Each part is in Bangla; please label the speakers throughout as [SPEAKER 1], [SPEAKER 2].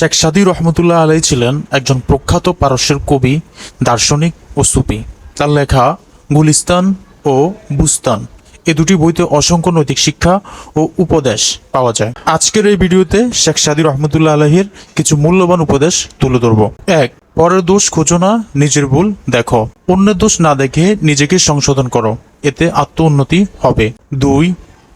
[SPEAKER 1] শেখ সাদি রহমতুল্লাহ আলাই ছিলেন একজন প্রখ্যাত পারস্যের কবি, দার্শনিক ও সুপি তার লেখা গুলিস্তান ও বুস্তান এ দুটি বইতে অসংখ্য নৈতিক শিক্ষা ও উপদেশ পাওয়া যায়। আজকের এই ভিডিওতে শেখ সাদি রহমতুল্লাহ আলহির কিছু মূল্যবান উপদেশ তুলে ধরব। এক, পরের দোষ খোঁজো না, নিজের ভুল দেখো। অন্যের দোষ না দেখে নিজেকে সংশোধন করো, এতে আত্ম উন্নতি হবে। দুই,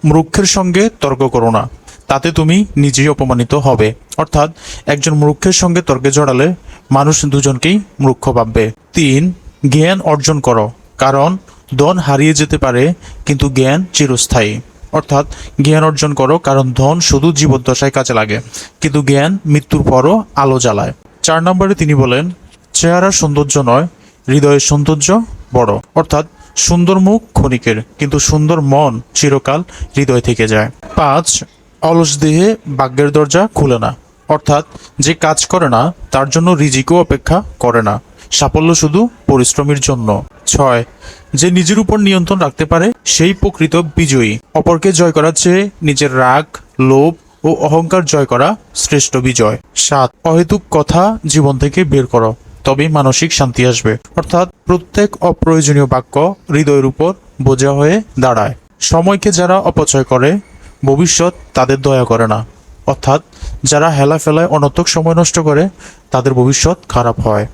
[SPEAKER 1] মূর্খের সঙ্গে তর্ক করো না। তাতে তুমি নিজেই অপমানিত হবে। অর্থাৎ, একজন মূর্খের সঙ্গে তর্কে জড়ালে মানুষ দুজনকেই মূর্খ ভাববে। তিন, জ্ঞান অর্জন করো, কারণ ধন হারিয়ে যেতে পারে, কিন্তু জ্ঞান চিরস্থায়ী। অর্থাৎ, জ্ঞান অর্জন করো, কারণ ধন শুধু জীবদ্দশায় কাজে লাগে, কিন্তু জ্ঞান মৃত্যুর পরও আলো জ্বালায়। চার নম্বরে তিনি বলেন, চেহারার সৌন্দর্য নয়, হৃদয়ের সৌন্দর্য বড়। অর্থাৎ, সুন্দর মুখ ক্ষণিকের, কিন্তু সুন্দর মন চিরকাল হৃদয় থেকে যায়। পাঁচ অলস দেহে ভাগ্যের দরজা খুলে না। অর্থাৎ যে কাজ করে না, তার জন্য রিজিকও অপেক্ষা করে না। সাফল্য শুধু পরিশ্রমের জন্য। ছয়, যে নিজের উপর নিয়ন্ত্রণ রাখতে পারে, সেই প্রকৃত বিজয়ী। অপরকে জয় করার চেয়ে নিজের রাগ, লোভ ও অহংকার জয় করা শ্রেষ্ঠ বিজয়। সাত, অহেতুক কথা জীবন থেকে বের করো, তবেই মানসিক শান্তি আসবে। অর্থাৎ প্রত্যেক অপ্রয়োজনীয় বাক্য হৃদয়ের উপর বোঝা হয়ে দাঁড়ায়। সময়কে যারা অপচয় করে ভবিষ্যৎ তাদের দয়া করে না। অর্থাৎ, যারা হেলা ফেলায় অনর্থক সময় নষ্ট করে, তাদের ভবিষ্যৎ খারাপ হয়।